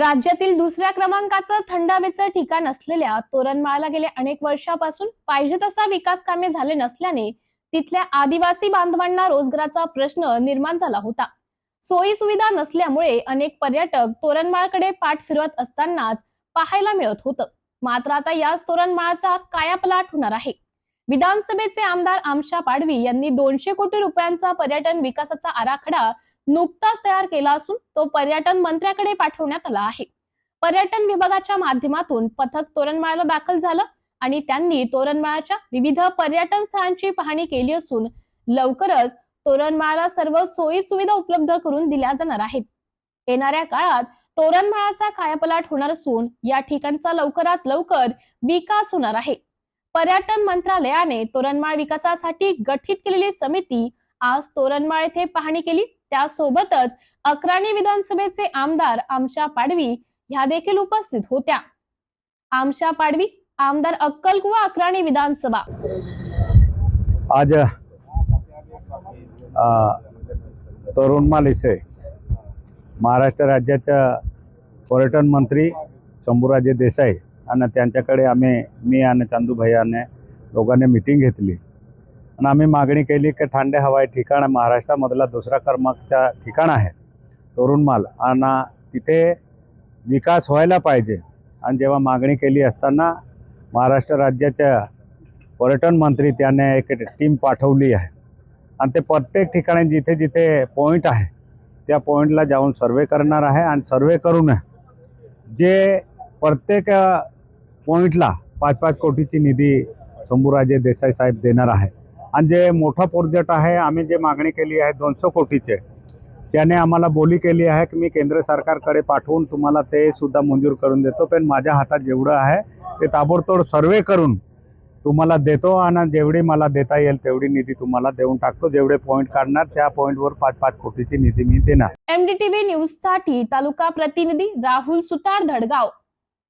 राज्यातील दुसऱ्या क्रमांकाचं थंड हवेचं ठिकाण असलेल्या तोरणमाळला गेल्या अनेक वर्षापासून पाहिजे तसा विकास कामे झाले नसल्याने तिथल्या आदिवासी बांधवांना रोजगाराचा प्रश्न निर्माण झाला होता. सोयी सुविधा नसल्यामुळे अनेक पर्यटक तोरणमाळकडे पाठ फिरवत असतानाच पाहायला मिळत होतं. मात्र आता याच तोरणमाळाचा कायापलाट होणार आहे. विधानसभेचे आमदार आमशा पाडवी यांनी दोनशे कोटी रुपयांचा पर्यटन विकासाचा आराखडा नुकताच तयार केला असून तो पर्यटन मंत्र्याकडे पाठवण्यात आला आहे. पर्यटन विभागाच्या माध्यमातून पथक तोरणमाळाला दाखल झालं आणि त्यांनी तोरणमाळाच्या विविध पर्यटन स्थळांची पाहणी केली असून लवकरच तोरणमाळाला सर्व सोयी सुविधा उपलब्ध करून दिल्या जाणार आहेत. येणाऱ्या काळात तोरणमाळाचा कायापलाट होणार असून या ठिकाणचा लवकरात लवकर विकास होणार आहे. पर्यटन मंत्रालयाने तोरणमाळ विकासासाठी गठीत केलेली समिती आज तोरणमाळ येथे पाहणी केली. त्यासोबतच अक्राणी विधानसभेचे आमदार आमशा पाडवी ह्या देखील उपस्थित होत्या. आमशा पाडवी आमदार अक्कलकुवा अक्राणी विधानसभा. आज तरुणमाल इथे महाराष्ट्र राज्याच्या पर्यटन मंत्री शंभूराजे देसाई आणि त्यांच्याकडे आम्ही मी आणि चांदूभाई भैयाने दोघांनी मिटिंग घेतली. आणि आम्ही मागणी केली की ठांडे हवाई ठिकाण महाराष्ट्रामधला दुसरा क्रमांकचा ठिकाण आहे तरुणमाल आणि तिथे विकास व्हायला पाहिजे. आणि जेव्हा मागणी केली असताना महाराष्ट्र राज्याच्या पर्यटन मंत्री त्याने एक टीम पाठवली आहे. आणि ते प्रत्येक ठिकाणी जिथे जिथे पॉईंट आहे त्या पॉईंटला जाऊन सर्वे करणार आहे आणि सर्वे करून जे प्रत्येक पॉईंटला पाच पाच कोटीची निधी शंभूराजे देसाई साहेब देणार आहे. आणि जे मोठा प्रोजेक्ट आहे आम्ही जे मागणी केली आहे दोनशे कोटीचे त्याने आम्हाला बोली केली आहे की मी केंद्र सरकारकडे पाठवून तुम्हाला ते सुद्धा मंजूर करून देतो. पण माझ्या हातात जेवढं आहे ते ताबडतोब सर्वे करून तुम्हाला देतो आणि जेवढी मला देता येईल तेवढी निधी तुम्हाला देऊन टाकतो. जेवढे पॉईंट काढणार त्या पॉईंटवर पाच पाच कोटीची निधी मी देणार. एमडीटीव्ही न्यूजसाठी तालुका प्रतिनिधी राहुल सुतार धडगाव.